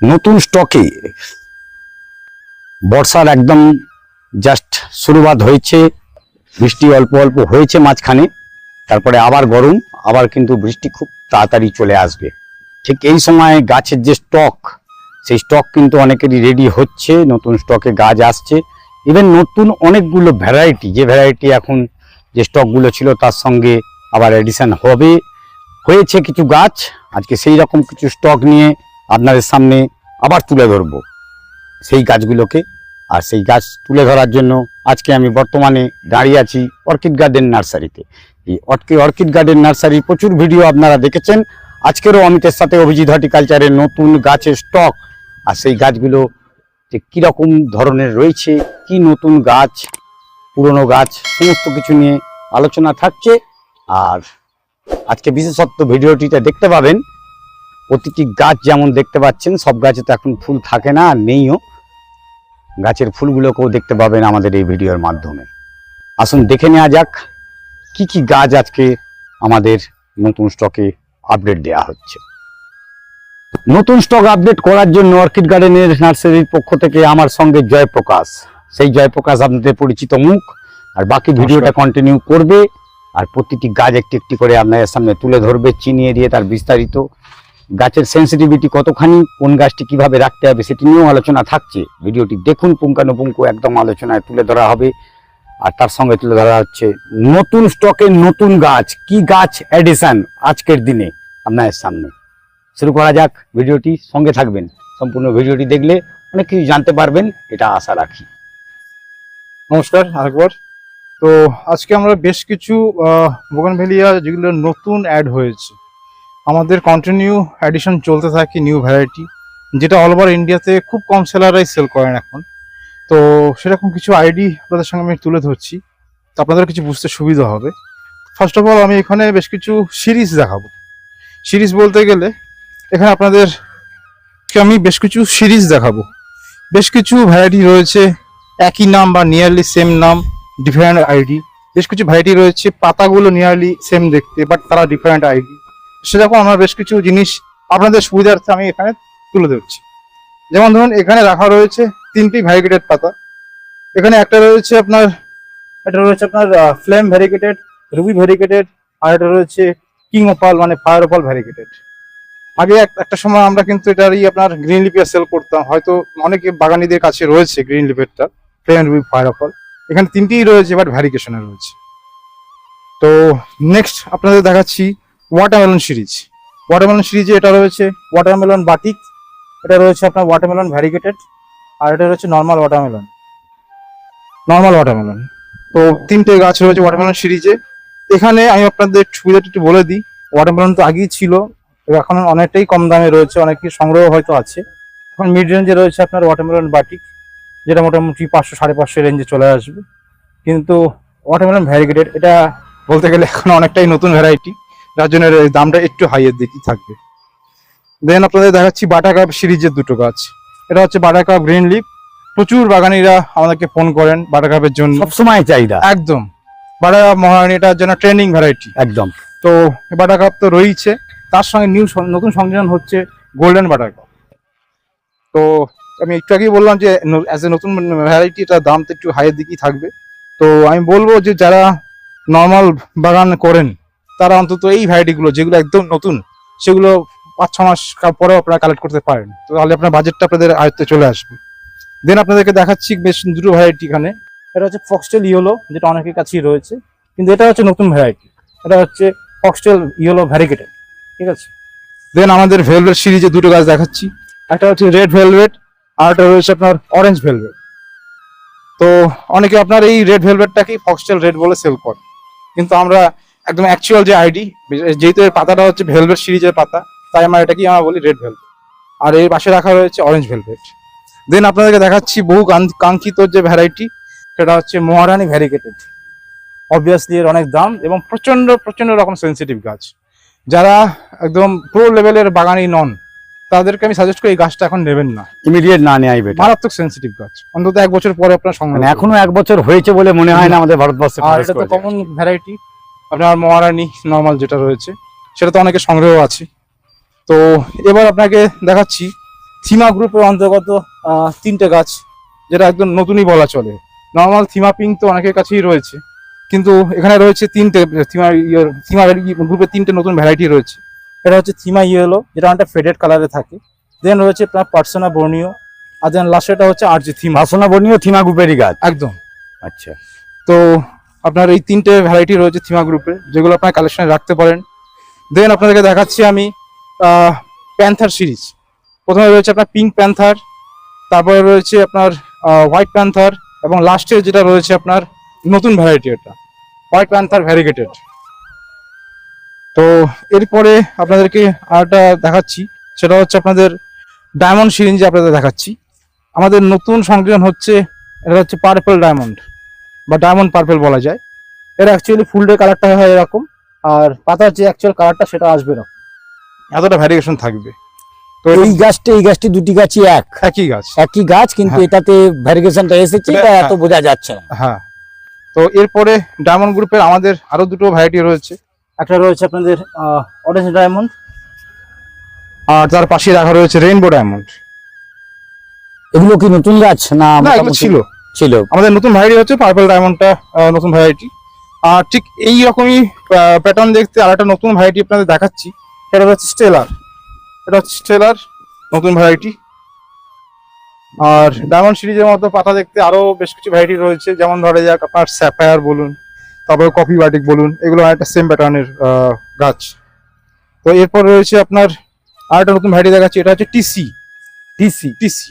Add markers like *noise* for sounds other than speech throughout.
নতুন স্টকে বর্ষার একদম জাস্ট শুরুবাত হয়েছে, বৃষ্টি অল্প অল্প হয়েছে মাঝখানে, তারপরে আবার গরম, আবার কিন্তু বৃষ্টি খুব তাড়াতাড়ি চলে আসবে। ঠিক এই সময় গাছের যে স্টক, সেই স্টক কিন্তু অনেকেরই রেডি হচ্ছে, নতুন স্টকে গাছ আসছে। ইভেন নতুন অনেকগুলো ভ্যারাইটি যে ভ্যারাইটি এখন যে স্টকগুলো ছিল তার সঙ্গে আবার এডিশন হবে। হয়েছে কিছু গাছ, আজকে সেই রকম কিছু স্টক নিয়ে আপনাদের সামনে আবার তুলে ধরবো। সেই গাছগুলোকে, আর সেই গাছ তুলে ধরার জন্য আজকে আমি বর্তমানে দাঁড়িয়ে আছি অর্কিড গার্ডেন নার্সারিতে। এই অর্কিড গার্ডেন নার্সারি প্রচুর ভিডিও আপনারা দেখেছেন। আজকেরও অমিতের সাথে অভিজিৎ হর্টিকালচারের নতুন গাছের স্টক। আর সেই গাছগুলো যে কীরকম ধরনের রয়েছে, কি নতুন গাছ পুরনো গাছ, সমস্ত কিছু নিয়ে আলোচনা থাকছে। আর আজকে বিশেষত্ব ভিডিওটিতে দেখতে পাবেন, প্রতিটি গাছ যেমন দেখতে পাচ্ছেন, সব গাছে তো এখন ফুল থাকে না, আর নেইও। গাছের ফুলগুলোকেও দেখতে পাবেন আমাদের এই ভিডিওর মাধ্যমে। আসুন দেখে নেওয়া যাক, কি কি গাছ আজকে আমাদের নতুন স্টকে আপডেট দেওয়া হচ্ছে। নতুন স্টক আপডেট করার জন্য অর্কিড গার্ডেনের নার্সারির পক্ষ থেকে আমার সঙ্গে জয়প্রকাশ। সেই জয়প্রকাশ আপনাদের পরিচিত মুখ। আর বাকি ভিডিওটা কন্টিনিউ করবে। আর প্রতিটি গাছ একটি একটি করে আপনাদের সামনে তুলে ধরবে চিনিয়ে দিয়ে তার বিস্তারিত। গাছের সেন্সিটিভিটি কতখানি কোন গাছটি কীভাবে রাখতে হবে সেটি নিয়েও আলোচনা থাকছে। ভিডিওটি দেখুন পুঙ্খানুপুঙ্খ একদম আলোচনায় তুলে ধরা হবে। আর তার সঙ্গে তুলে ধরা হচ্ছে নতুন স্টকের নতুন গাছ কি গাছ অ্যাডিশন আজকের দিনে আপনাদের সামনে? শুরু করা যাক ভিডিওটি সঙ্গে থাকবেন। সম্পূর্ণ ভিডিওটি দেখলে অনেক কিছু জানতে পারবেন এটা আশা রাখি। নমস্কার, আরেকবার। তো আজকে আমরা বেশ কিছু বোগানভেলিয়া যেগুলো নতুন অ্যাড হয়েছে, আমাদের কন্টিনিউ অ্যাডিশন চলতে থাকে নিউ ভ্যারাইটি যেটা অল ওভার ইন্ডিয়াতে খুব কম সেলারাই সেল করেন এখন। তো সেরকম কিছু আইডি আপনাদের সঙ্গে আমি তুলে ধরছি, তো আপনাদের কিছু বুঝতে সুবিধা হবে। ফার্স্ট অফ অল আমি এখানে বেশ কিছু সিরিজ দেখাবো। সিরিজ বলতে গেলে, এখানে আপনাদের আমি বেশ কিছু সিরিজ দেখাবো। বেশ কিছু ভ্যারাইটি রয়েছে একই নাম বা নিয়ারলি সেম নাম ডিফারেন্ট আইডি বেশ কিছু ভ্যারাইটি রয়েছে, পাতাগুলো নিয়ারলি সেম দেখতে বাট তারা ডিফারেন্ট আইডি সেরকম আমার বেশ কিছু জিনিস আপনাদের সুবিধার্থে আমি এখানে তুলে ধরছি। যেমন ধরুন, এখানে রাখা রয়েছে তিনটি ভ্যারিগেটেড পাতা। এখানে একটা রয়েছে আপনার এটা রয়েছে আপনার ফ্লেম ভ্যারিগেটেড রুবি ভ্যারিগেটেড আর এটা রয়েছে কিং ওপাল মানে ফায়ার ওপাল ভ্যারিগেটেড আগে এক- একটা সময় আমরা কিন্তু এটারই আপনার গ্রিন লিপের সেল করতাম। হয়তো অনেকে বাগানিদের কাছে রয়েছে গ্রিন লিপেরটা রুবি ফায়ার ওপাল এখানে তিনটিই রয়েছে বাট ভ্যারিগেশনে রয়েছে। তো নেক্সট আপনাদের দেখাচ্ছি ওয়াটারমেলন সিরিজ ওয়াটারমেলন সিরিজে এটা রয়েছে ওয়াটারমেলন বাটিক এটা রয়েছে আপনার ওয়াটারমেলন ভ্যারিগেটেড আর এটা রয়েছে নর্মাল ওয়াটারমেলন নর্মাল ওয়াটারমেলন তো তিনটে গাছ রয়েছে ওয়াটারমেলন সিরিজে এখানে আমি আপনাদের সুবিধাটা একটু বলে দিই ওয়াটারমেলন তো আগেই ছিল, এখন অনেকটাই কম দামে রয়েছে, অনেক সংগ্রহ হয়তো আছে। এখন মিড রেঞ্জে রয়েছে আপনার ওয়াটারমেলন বাটিক যেটা মোটামুটি পাঁচশো সাড়ে পাঁচশো রেঞ্জে চলে আসবে। কিন্তু ওয়াটারমেলন ভ্যারিগেটেড এটা বলতে গেলে এখন অনেকটাই নতুন ভ্যারাইটি যার জন্য এর দামটা একটু হাইয়ের দিকেই থাকবে। দেন আপনাদের দেখাচ্ছি বাটা কাপ সিরিজের দুটো গাছ। এটা হচ্ছে বাটা কাপ গ্রিন লিপ প্রচুর বাগানিরা আমাদেরকে ফোন করেন বাটা কাপের জন্য। সবসময় চাহিদা। একদম। বাটা কাপ মহারানী এটার জন্য ট্রেন্ডিং ভ্যারাইটি একদম। তো বাটা কাপ তো রয়েছে তার সঙ্গে নিউ নতুন সংযোজন হচ্ছে গোল্ডেন বাটার কাপ তো আমি একটু আগেই বললাম যে অ্যাজ এ নতুন ভ্যারাইটি এটার দাম তো একটু হাইয়ের দিকেই থাকবে। তো আমি বলব যে, যারা নর্মাল বাগান করেন, তারা অন্তত এই ভ্যারাইটিগুলো যেগুলো একদম নতুন, সেগুলো পাঁচ, ছ মাস পরেও আপনারা কালেক্ট করতে পারেন। তো তাহলে আপনার বাজেটটা আপনাদের আয়ত্তে চলে আসবে। দেন আপনাদেরকে দেখাচ্ছি বেশ দুটো ভ্যারাইটি এখানে। এটা হচ্ছে ফক্সটেল ইয়েলো যেটা অনেকের কাছেই রয়েছে। কিন্তু এটা হচ্ছে নতুন ভ্যারাইটি এটা হচ্ছে ফক্সটেল ইয়েলো ভ্যারিকেটেড ঠিক আছে? দেন আমাদের ভেলভেট সিরিজে দুটো গাছ দেখাচ্ছি। একটা হচ্ছে রেড ভেলভেট আর একটা রয়েছে আপনার অরেঞ্জ ভেলভেট তো অনেকে আপনার এই রেড ভেলভেটটাকেই ফক্সটেল রেড বলে সেল করে। কিন্তু আমরা একদম অ্যাকচুয়াল যে আইডি যেহেতু এর পাতাটা হচ্ছে ভেলভেট সিরিজের পাতা, তাই আমরা এটাকেই আমরা বলি রেড ভেলভেট আর এর পাশে রাখা রয়েছে অরেঞ্জ ভেলভেট দেন আপনাদেরকে দেখাচ্ছি বহু কাঙ্ক- কাঙ্ক্ষিত যে ভ্যারাইটি সেটা হচ্ছে মহারানি ভ্যারিগেটেড অবভিয়াসলি এর অনেক দাম এবং প্রচণ্ড প্রচণ্ড রকম সেন্সিটিভ গাছ। যারা একদম প্রো লেভেলের বাগানি নন তাদেরকে আমি সাজেস্ট করি এই গাছটা এখন নেবেন না। ইমিডিয়েট না নেওয়াই বেটার মারাত্মক সেন্সিটিভ গাছ। অন্তত এক বছর পরে আপনার সংগ্রহ মানে। এখনও এক বছর হয়েছে বলে মনে হয় না আমাদের ভারতবর্ষে আর এটা তো কমন ভ্যারাইটি আপনার মহারানী নর্মাল যেটা রয়েছে সেটা তো অনেকে সংগ্রহ আছে। তো এবার আপনাকে দেখাচ্ছি থিমা গ্রুপের অন্তর্গত তিনটে গাছ যেটা একদম নতুনই বলা চলে। নর্মাল থিমা পিঙ্ক তো অনেকের কাছেই রয়েছে। কিন্তু এখানে রয়েছে তিনটে থিমা থিমা গ্রুপের তিনটে নতুন ভ্যারাইটি রয়েছে। এটা হচ্ছে থিমা ইয়েলো যেটা অনেকটা ফেডেড কালারে থাকে। দেন রয়েছে আপনার পার্সোনা বর্ণীয় আর দেন লাস্টেটা হচ্ছে আর যে থিমা। বাসনা বর্ণীয় থিমা গ্রুপেরই গাছ? একদম। আচ্ছা। তো আপনার এই তিনটে ভ্যারাইটি রয়েছে থিমা গ্রুপে যেগুলো আপনার কালেকশনে রাখতে পারেন। দেন আপনাদেরকে দেখাচ্ছি আমি প্যান্থার সিরিজ প্রথমে রয়েছে আপনার পিঙ্ক প্যান্থার তারপরে রয়েছে আপনার হোয়াইট প্যান্থার এবং লাস্টে যেটা রয়েছে আপনার নতুন ভ্যারাইটি এটা হোয়াইট প্যান্থার ভ্যারিগেটেড তো এরপরে আপনাদেরকে আরটা দেখাচ্ছি। সেটা হচ্ছে আপনাদের ডায়মন্ড সিরিঞ্জ আপনাদের দেখাচ্ছি। আমাদের নতুন সংযোজন হচ্ছে এটা হচ্ছে পার্পল ডায়মন্ড বা ডায়মন্ড পার্পল বলা যায়। এর অ্যাকচুয়ালি ফুলডের কালারটা হয় এরকম আর পাতার যে অ্যাকচুয়াল কালারটা সেটা আসবে না। এতটা ভ্যারিয়েশন থাকবে। তো এই গাছটা এই গাছটি দুটি গাছই এক। একই গাছ। একই গাছ কিন্তু হ্যাঁ। এটাতে ভ্যারিগেশনটা এসেছে এটা এত বোঝা যাচ্ছে না। হ্যাঁ। তো এরপরে ডায়মন্ড গ্রুপের আমাদের আরও দুটো ভ্যারাইটি রয়েছে। একটা রয়েছে আপনাদের অরেঞ্জ ডায়মন্ড আর তার পাশে রাখা রয়েছে রেইনবো ডায়মন্ড এগুলো কি নতুন গাছ না এগুলো ছিল। ছিল? আমাদের নতুন ভ্যারাইটি হচ্ছে পার্পল ডায়মন্ডটা নতুন ভ্যারাইটি আর ঠিক এই রকমই প্যাটার্ন দেখতে আর একটা নতুন ভ্যারাইটি আপনাদের দেখাচ্ছি। সেটা হচ্ছে স্টেলার এটা হচ্ছে স্টেলার নতুন ভ্যারাইটি আর ডায়মন্ড সিরিজের মতো পাতা দেখতে আরও বেশ কিছু ভ্যারাইটি রয়েছে। যেমন ধরে যাক আপনার স্যাফায়ার বলুন তারপরে কফি বাটিক বলুন এগুলো একটা সেম প্যাটার্নের গাছ। তো এরপর রয়েছে আপনার আর একটা নতুন ভ্যারাইটি দেখাচ্ছি এটা হচ্ছে টিসি টিসি টিসি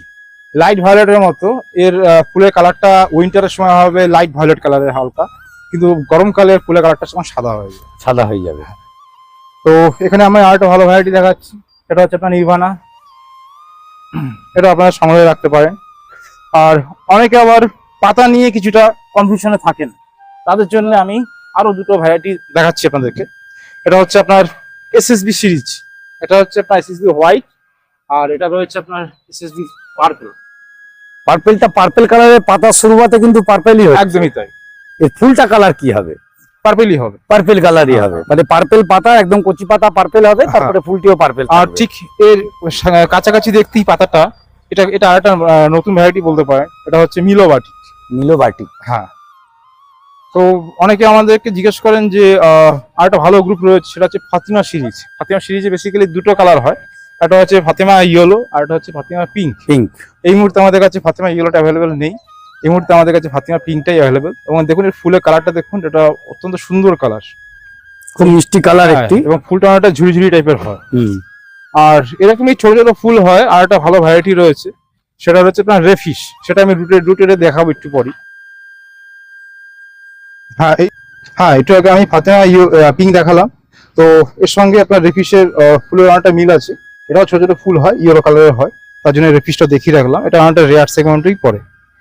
লাইট ভায়োলেটের মতো। এর ফুলের কালারটা উইন্টারের সময় হবে লাইট ভায়োলেট কালারের হালকা। কিন্তু গরমকালের ফুলের কালারটা সময় সাদা হয়ে যায় সাদা হয়ে যাবে। তো এখানে আমি আরেকটা ভালো ভ্যারাইটি দেখাচ্ছি এটা হচ্ছে আপনার নির্ভানা এটা আপনারা সংগ্রহে রাখতে পারেন। আর অনেকে আবার পাতা নিয়ে কিছুটা কনফিউশনে থাকেন। তাদের জন্য আমি আরও দুটো ভ্যারাইটি দেখাচ্ছি আপনাদেরকে। এটা হচ্ছে আপনার এসএসবি সিরিজ এটা হচ্ছে আপনার এসএসবি হোয়াইট আর এটা রয়েছে আপনার এসএসবি পার্পল পার্পেলটা পার্পেল কালারের পাতা শুরুতে কিন্তু পার্পেলই হয় একদমই তাই। এর ফুলটা কালার কি হবে? পার্পেলই হবে। পার্পেল কালারই হ্যাঁ, হবে। মানে পার্পেল পাতা একদম কচি পাতা পার্পেল হবে তারপরে ফুলটিও পার্পেল আর ঠিক এর কাছাকাছি দেখতেই পাতাটা এটা এটা আরেকটা নতুন ভ্যারাইটি বলতে পারেন এটা হচ্ছে মিলোবাটি। নীলো বাটি হ্যাঁ। তো অনেকে আমাদেরকে জিজ্ঞেস করেন যে আহ, আরেকটা ভালো গ্রুপ রয়েছে সেটা হচ্ছে ফাতিমা সিরিজ। ফাতিমা সিরিজে বেসিক্যালি দুটো কালার হয়। একটা হচ্ছে ফাতিমা ইয়েলো আর একটা হচ্ছে ফাতিমা পিঙ্ক পিঙ্ক এই মুহূর্তে আমাদের কাছে ফাতিমা ইয়েলোটা অ্যাভেলেবেল নেই। এই মুহূর্তে আমাদের কাছে ফাতিমা পিঙ্কটাই অ্যাভেলেবেল এবং দেখুন এর ফুলের কালারটা দেখুন এটা অত্যন্ত সুন্দর কালার খুব মিষ্টি কালার একটি। এবং ফুলটা অনেকটা ঝুড়ি টাইপের হয়। হুম। আর এরকমই ছোট ছোট ফুল হয় আর একটা ভালো ভ্যারাইটি রয়েছে। সেটা হচ্ছে আপনার রেফিস সেটা আমি রুটে রুটে দেখাবো একটু পরই। হ্যাঁ হ্যাঁ একটু আগে আমি ফাতেমা পিঙ্ক দেখালাম। তো এর সঙ্গে আপনার রেফিসের ফুলের অনেকটা মিল আছে। এটাও ছোট ছোট ফুল হয়, ইয়েলো কালারের হয়। তার জন্য রেফিসটা দেখিয়ে রাখলাম। এটা অনেকটা রেয়ার সেগমেন্টেই পড়ে।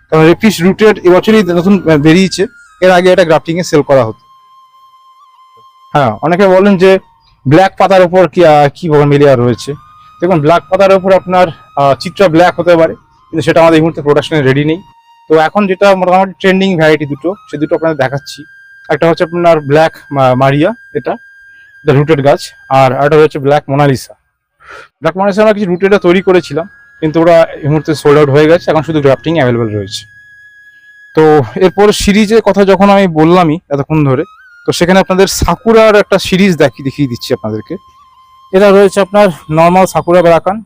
কারণ রেফিস রুটেড এবছরই নতুন বেরিয়েছে। এর আগে এটা গ্রাফটিং এ সেল করা হতো। হ্যাঁ অনেকে বলেন যে ব্ল্যাক পাতার উপর কি কি মিলিয়া রয়েছে। দেখুন, ব্ল্যাক পাতার উপর আপনার চিত্রা ব্ল্যাক হতে পারে। কিন্তু সেটা আমাদের এই মুহূর্তে প্রোডাকশনে রেডি নেই। তো এখন যেটা মোটামুটি ট্রেন্ডিং ভ্যারাইটি দুটো, সে দুটো আপনাদের দেখাচ্ছি। একটা হচ্ছে আপনার ব্ল্যাক মারিয়া, এটা এটা রুটেড গাছ, আর একটা হচ্ছে ব্ল্যাক মোনালিসা। ব্ল্যাক মোনালিসা আমরা কিছু রুটেডটা তৈরি করেছিলাম, কিন্তু ওরা এই মুহূর্তে সোল্ড আউট হয়ে গেছে, এখন শুধু গ্রাফটিং অ্যাভেলেবেল রয়েছে। তো এরপর সিরিজের কথা যখন আমি বললামই এতক্ষণ ধরে, তো সেখানে আপনাদের সাকুরার একটা সিরিজ দেখি, দেখিয়ে দিচ্ছি আপনাদেরকে। এটা রয়েছে আপনার নর্মাল সাকুরা বারাকান,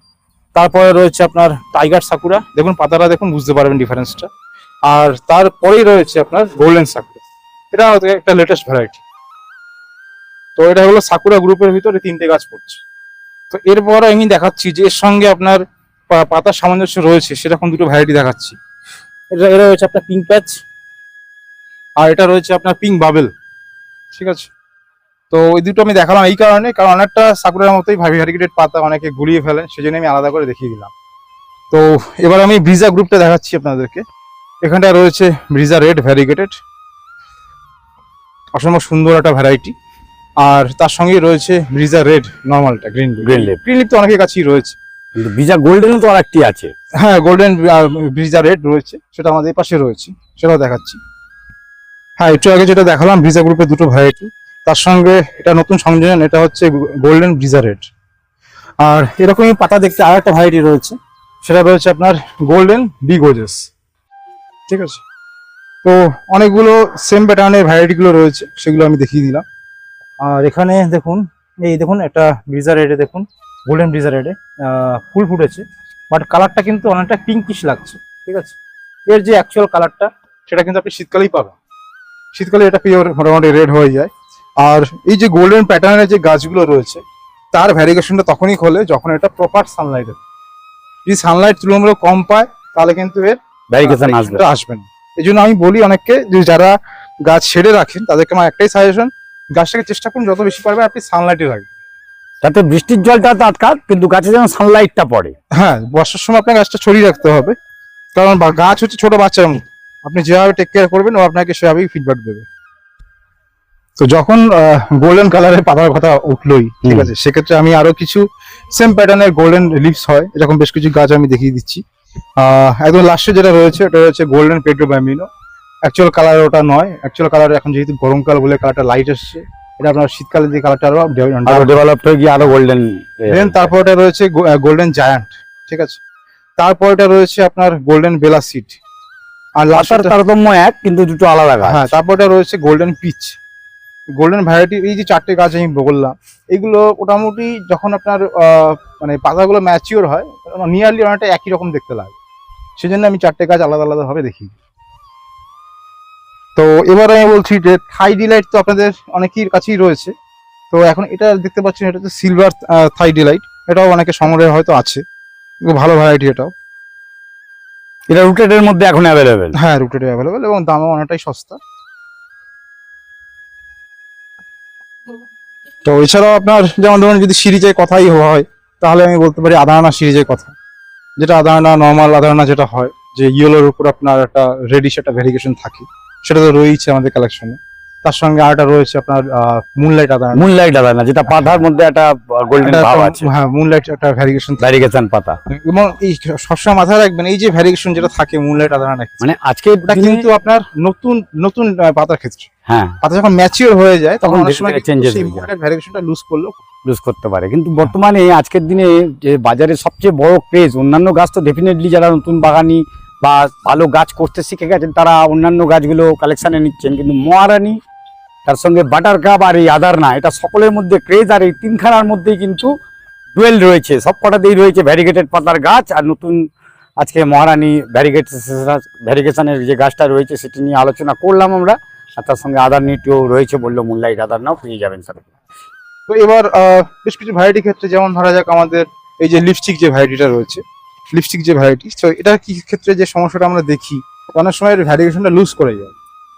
তারপরে রয়েছে আপনার টাইগার সাকুরা। দেখুন, পাতাটা দেখুন, বুঝতে পারবেন ডিফারেন্সটা আর তারপরেই রয়েছে আপনার গোল্ডেন সাকুরা এটা একটা লেটেস্ট ভ্যারাইটি তো এটা হলো সাকুরা গ্রুপের ভিতরে তিনটে গাছ পড়ছে। তো এরপর আমি দেখাচ্ছি যে এর সঙ্গে আপনার পাতার সামঞ্জস্য রয়েছে, সেরকম দুটো ভ্যারাইটি দেখাচ্ছি। এটা এটা রয়েছে আপনার পিঙ্ক প্যাচ আর এটা রয়েছে আপনার পিঙ্ক বাবেল ঠিক আছে? তো এই দুটো আমি দেখালাম এই কারণে, কারণ অনেকটা সাকুরার মতোই ভ্যারিগেটেড পাতা অনেকে গুলিয়ে ফেলেন সেজন্য আমি আলাদা করে দেখিয়ে দিলাম। তো এবার আমি ব্রিজা গ্রুপটা দেখাচ্ছি আপনাদেরকে। এখানটা রয়েছে ব্রিজা রেড ভ্যারিগেটেড অসম্ভব সুন্দর একটা ভ্যারাইটি আর তার সঙ্গে রয়েছে ব্রিজা red নর্মালটা green Green leaf। Green leaf তো অনেকের কাছেই রয়েছে। কিন্তু বিজা গোল্ডেনও তো আর একটি আছে। হ্যাঁ গোল্ডেন ব্রিজা রেড রয়েছে। সেটা আমাদের পাশে রয়েছে। সেটাও দেখাচ্ছি। হ্যাঁ একটু আগে যেটা দেখালাম ব্রিজা গ্রুপের দুটো ভ্যারাইটি তার সঙ্গে এটা নতুন সংযোজন এটা হচ্ছে গোল্ডেন ব্রিজা রেড আর এরকমই পাতা দেখতে আর একটা ভ্যারাইটি রয়েছে। সেটা রয়েছে আপনার গোল্ডেন বি গোজেস ঠিক আছে? তো অনেকগুলো সেম প্যাটার্নের ভ্যারাইটিগুলো রয়েছে, সেগুলো আমি দেখিয়ে দিলাম। আর এখানে দেখুন, এই দেখুন, একটা ব্রিজা রেডে দেখুন গোল্ডেন ব্রিজা রেডে ফুল ফুটেছে। বাট কালারটা কিন্তু অনেকটা পিঙ্কিশ লাগছে, ঠিক আছে? এর যে অ্যাকচুয়াল কালারটা সেটা কিন্তু আপনি শীতকালেই পাবেন। শীতকালে এটা পিওর মোটামুটি রেড হয়ে যায়। আর এই যে গোল্ডেন প্যাটার্নের যে গাছগুলো রয়েছে, তার ভ্যারিগেশনটা তখনই খোলে যখন এটা প্রপার সানলাইটে যদি সানলাইট তুলনামূলক কম পায়, তাহলে কিন্তু এর ভ্যারিকেশন আসবে আসবে না এই জন্য আমি বলি অনেককে যে যারা গাছ ছেড়ে রাখেন তাদেরকে আমার একটাই সাজেশন গাছটাকে চেষ্টা করুন যত বেশি পারবেন আপনি সানলাইটে রাখবেন। যাতে বৃষ্টির জলটা তো আটকাক কিন্তু গাছে যেন সানলাইটটা পড়ে। হ্যাঁ বর্ষার সময় আপনার গাছটা ছড়িয়ে রাখতে হবে কারণ গাছ হচ্ছে ছোট বাচ্চার মতো আপনি যেভাবে টেক কেয়ার করবেন ও আপনাকে সেভাবেই ফিডব্যাক দেবে। তো যখন গোল্ডেন কালারের পাতার কথা উঠলোই ঠিক আছে সেক্ষেত্রে আমি আরও কিছু সেম প্যাটার্নের গোল্ডেন লিভস হয় এরকম বেশ কিছু গাছ আমি দেখিয়ে দিচ্ছি। একদম লাস্টে যেটা রয়েছে ওটা হচ্ছে গোল্ডেন পেট্রো ব্যামিনো অ্যাকচুয়াল কালার ওটা নয়। অ্যাকচুয়াল কালার এখন যেহেতু গরমকাল বলে কালারটা লাইট এসছে এটা আপনার শীতকালে দিয়ে কালারটা আরও ডেভেলপ হয়ে গিয়ে আরও গোল্ডেন দেন তারপর এটা রয়েছে গোল্ডেন জায়ান্ট ঠিক আছে? তারপর এটা রয়েছে আপনার গোল্ডেন বেলা সিট আর লাস্ট তারতম্য এক কিন্তু দুটো আলাদা গাছ। হ্যাঁ তারপর এটা রয়েছে গোল্ডেন পিচ গোল্ডেন ভ্যারাইটি এই যে চারটে গাছ আমি বললাম এগুলো মোটামুটি যখন আপনার মানে পাতাগুলো ম্যাচিওর হয় নিয়ারলি অনেকটা একই রকম দেখতে লাগে। সেজন্য আমি চারটে গাছ আলাদা আলাদা ভাবে দেখি। তো এবার আমি বলছি যে থাই ডিলাইট তো আপনাদের অনেকের কাছেই রয়েছে। তো এখন এটা দেখতে পাচ্ছেন এটা হচ্ছে সিলভার থাই ডিলাইট এটাও অনেকে সংগ্রহে হয়তো আছে। ভালো ভ্যারাইটি এটাও। এটা রুটেড এর মধ্যে এখন অ্যাভেলেবেল হ্যাঁ রুটেড অ্যাভেলেবেল এবং দামও অনেকটাই সস্তা। তো এছাড়াও আপনার যেমন ধরুন যদি সিরিজের কথাই হয় তাহলে আমি বলতে পারি আদানা সিরিজের কথা। যেটা আদানা নর্মাল আদানা যেটা হয় যে ইয়েলোর উপর আপনার একটা রেডিশ একটা ভেরিগেশন থাকে সেটা তো রয়েছে আমাদের কালেকশনে তার সঙ্গে আরেকটা রয়েছে আপনার মুনলাইট আদানা মুনলাইট না যেটা পাতার মধ্যে একটা গোল্ডেন ভাব আছে। হ্যাঁ মুনলাইট একটা ভ্যারিগেশন ভ্যারিগেশন পাতা। এবং এই সবসময় মাথায় রাখবেন এই যে ভ্যারিগেশন যেটা থাকে মুনলাইট আদানা মানে আজকে ওটা কিন্তু আপনার নতুন নতুন পাতার ক্ষেত্রে। হ্যাঁ। পাতা যখন ম্যাচিওর হয়ে যায় তখন অনেক সময় হয়ে। মুভমেন্ট ভ্যারিয়েশনটা লুজ করল লুজ করতে পারে। কিন্তু বর্তমানে আজকের দিনে যে বাজারে সবচেয়ে বড় ক্রেজ অন্যান্য গাছ তো ডেফিনেটলি যারা নতুন বাগানি বা ভালো গাছ করতে শিখে গেছেন তারা অন্যান্য গাছগুলো কালেকশানে নিচ্ছেন। কিন্তু মহারানি তার সঙ্গে বাটার কাপ আর এই আদার না এটা সকলের মধ্যে ক্রেজ আর এই তিনখানার মধ্যেই কিন্তু ডুয়েল রয়েছে। সব কটাতেই রয়েছে ভ্যারিগেটেড পাতার গাছ আর নতুন আজকে মহারানী ভ্যারিগেট ভ্যারিগেশনের যে গাছটা রয়েছে সেটি নিয়ে আলোচনা করলাম আমরা। আর তার সঙ্গে আদার নিটিও রয়েছে বলল মুনলাইট আদারনাও পেয়ে যাবেন স্যার তো এবার আহ, বেশ কিছু ভ্যারাইটি ক্ষেত্রে যেমন ধরা যাক আমাদের এই যে লিপস্টিক যে ভ্যারাইটিটা রয়েছে লিপস্টিক যে ভ্যারাইটি তো এটা কি ক্ষেত্রে যে সমস্যাটা আমরা দেখি অনেক সময় ভ্যারিয়েশনটা লুজ করে যায়।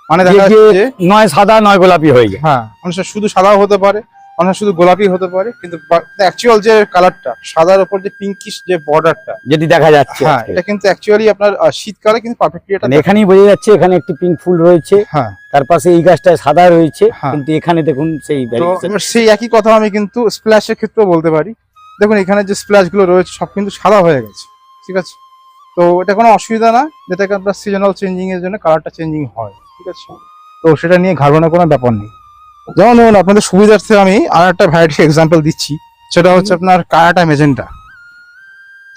মানে দেখা যাচ্ছে নয় সাদা নয় গোলাপি হয়ে যায়। হ্যাঁ অনেক শুধু সাদাও হতে পারে অনেক শুধু গোলাপি হতে পারে কিন্তু অ্যাকচুয়াল যে কালারটা সাদার উপর যে পিঙ্কিশ যে বর্ডারটা যেটি দেখা যাচ্ছে হ্যাঁ এটা কিন্তু অ্যাকচুয়ালি আপনার শীতকালে কিন্তু পারফেক্টলি এটা মানে এখানেই বোঝা যাচ্ছে এখানে একটি পিঙ্ক ফুল রয়েছে হ্যাঁ। তার পাশে এই গাছটায় সাদা রয়েছে হ্যাঁ। কিন্তু এখানে দেখুন সেই সেই একই কথা আমি কিন্তু স্প্ল্যাশের ক্ষেত্রেও বলতে পারি। দেখুন এখানে যে স্প্ল্যাশগুলো রয়েছে সব কিন্তু সাদা হয়ে গেছে ঠিক আছে? তো এটা কোনো অসুবিধা না যেটাকে আপনার সিজনাল চেঞ্জিং এর জন্য কালারটা চেঞ্জিং হয় ঠিক আছে? তো সেটা নিয়ে ঘাড়বানোর কোনো ব্যাপার নেই। যেমন ধরুন আপনাদের সুবিধার্থে আমি আর একটা ভ্যারাইটি এক্সাম্পল দিচ্ছি। সেটা হচ্ছে আপনার কায়াটা মেজেন্টা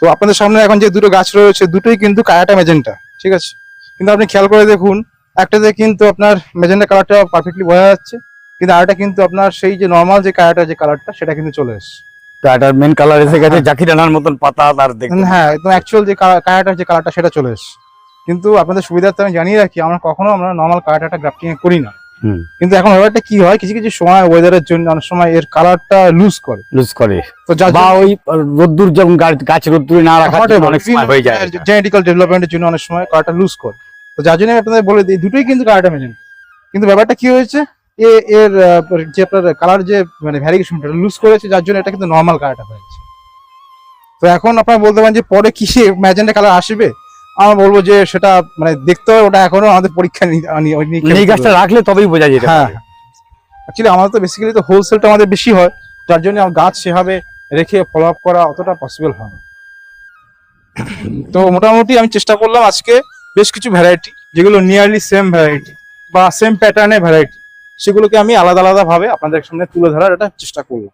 তো আপনাদের সামনে এখন যে দুটো গাছ রয়েছে দুটোই কিন্তু কায়াটা মেজেন্টা ঠিক আছে? কিন্তু আপনি খেয়াল করে দেখুন একটাতে কিন্তু আপনার মেজেন্টা কালারটা পারফেক্টলি বোঝা যাচ্ছে কিন্তু আরেকটা কিন্তু আপনার সেই যে নর্মাল যে কায়াটার যে কালারটা সেটা কিন্তু চলে এসছে। তো এটার মেন কালার এসে গেছে হ্যাঁ। জাকি রানার মতন পাতা তার দেখতে হ্যাঁ একদম অ্যাকচুয়াল যে কায়াটার যে কালারটা সেটা চলে এসছে। কিন্তু আপনাদের সুবিধার্থে আমি জানিয়ে রাখি আমরা কখনো আমরা নর্মাল কায়াটাটা গ্রাফটিং করি না। কিন্তু এখন ব্যাপারটা কি হয় কিছু কিছু সময় ওয়েদারের জন্য অনেক সময় এর কালারটা লুজ করে। লুজ করে। তো বা ওই রোদ্দুর যখন গাছ- রোদ্দুরে না জন্য অনেক সময় হয়ে যায় জেনেটিক্যাল ডেভেলপমেন্টের জন্য অনেক সময় কালারটা লুজ করে। তো যার জন্য আমি আপনাদের বলে দিই দুটোই কিন্তু কালারটা মেজেন্ট কিন্তু ব্যাপারটা কি হয়েছে এ এর যে আপনার কালার যে মানে ভ্যারিয়েশনটা লুজ করেছে যার জন্য এটা কিন্তু নর্মাল কালারটা হয়েছে। তো এখন আপনারা বলতে পারেন যে পরে কি *laughs* ম্যাজেন্টা কালার আসবে? আমি বলব যে সেটা মানে দেখতে হবে ওটা এখনও আমাদের পরীক্ষা এই গাছটা রাখলে তবেই বোঝা যায় হ্যাঁ। অ্যাকচুয়ালি আমাদের তো বেসিক্যালি তো হোলসেলটা আমাদের বেশি হয় যার জন্য আমার গাছ সেভাবে রেখে ফলো আপ করা অতটা পসিবল হয় না। তো মোটামুটি আমি চেষ্টা করলাম আজকে বেশ কিছু ভ্যারাইটি যেগুলো নিয়ারলি সেম ভ্যারাইটি বা সেম প্যাটার্নের ভ্যারাইটি সেগুলোকে আমি আলাদা আলাদা ভাবে আপনাদের সামনে তুলে ধরার একটা চেষ্টা করলাম।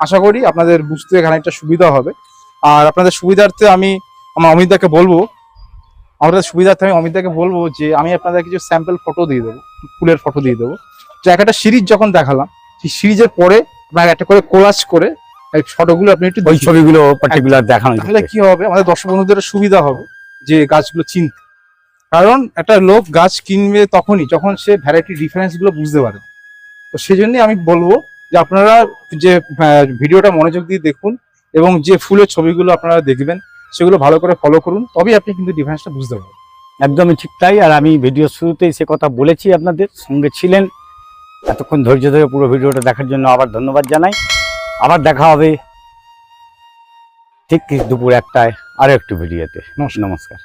আশা করি আপনাদের বুঝতে খানিকটা সুবিধা হবে। আর আপনাদের সুবিধার্থে আমি আমার অমিতদাকে বলব আমাদের সুবিধার্থে আমি অমিতদাকে বলব যে আমি আপনাদের কিছু স্যাম্পল ফটো দিয়ে দেবো ফুলের ফটো দিয়ে দেবো। যে একটা সিরিজ যখন দেখালাম সেই সিরিজের পরে আপনার একটা করে কোলাজ করে এই ফটোগুলো আপনি একটু ওই ছবিগুলো পার্টিকুলার দেখানো তাহলে কি হবে? আমাদের দর্শক বন্ধুদের সুবিধা হবে যে গাছগুলো চিনতে। কারণ একটা লোক গাছ কিনবে তখনই যখন সে ভ্যারাইটি ডিফারেন্সগুলো বুঝতে পারে। তো সেই জন্যই আমি বলব যে আপনারা যে ভিডিওটা মনোযোগ দিয়ে দেখুন এবং যে ফুলের ছবিগুলো আপনারা দেখবেন সেগুলো ভালো করে ফলো করুন তবেই আপনি কিন্তু ডিফারেন্সটা বুঝতে পারবেন। একদমই ঠিক তাই আর আমি ভিডিও শুরুতেই সে কথা বলেছি আপনাদের সঙ্গে ছিলেন। এতক্ষণ ধৈর্য ধরে পুরো ভিডিওটা দেখার জন্য আবার ধন্যবাদ জানাই। আবার দেখা হবে ঠিক দুপুর একটায় আরও একটু ভিডিওতে নমস্কার। নমস্কার।